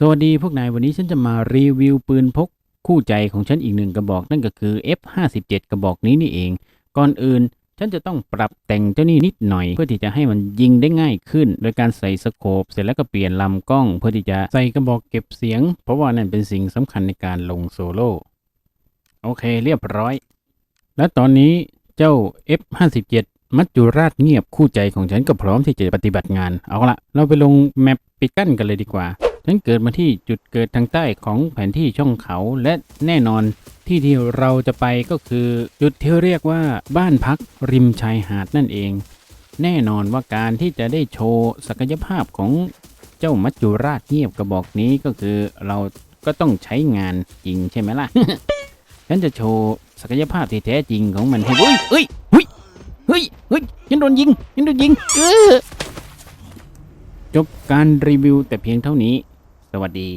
สวัสดีพวกนายวันนี้ฉันจะมารีวิวปืนพกคู่ใจของฉันอีกหนึ่งกระบอกนั่นก็คือ F57 กระบอกนี้นี่เอง ก่อนอื่นฉันจะต้องปรับแต่งเจ้านี่นิดหน่อย เพื่อที่จะให้มันยิงได้ง่ายขึ้น โดยการใส่สโคปเสร็จแล้วก็เปลี่ยนลำกล้อง เพื่อที่จะใส่กระบอกเก็บเสียง เพราะว่านั่นเป็นสิ่งสำคัญในการลงโซโล่โอเคเรียบร้อย และตอนนี้เจ้า F57 มัจจุราชเงียบคู่ใจของฉันก็พร้อมที่จะปฏิบัติงานเอาละเราไปลงแมปปิดกั้นกันเลยดีกว่า ฉันเกิดมาที่จุดเกิดทางใต้ของแผนที่ช่องเขาและแน่นอนที่ที่เราจะไปก็คือจุดที่เรียกว่าบ้านพักริมชายหาดนั่นเอง แน่นอนว่าการที่จะได้โชว์ศักยภาพของเจ้ามัจจุราชเงียบกระบอกนี้ก็คือเราก็ต้องใช้งานจริงใช่ไหมล่ะฉันจะโชว์ศักยภาพที่แท้จริงของมันให้เฮ้ยเฮ้ยเฮ้ยเฮ้ยเฮ้ยฉันโดนยิงฉันโดนยิงเออจบการรีวิวแต่เพียงเท่านี้ สวัสดี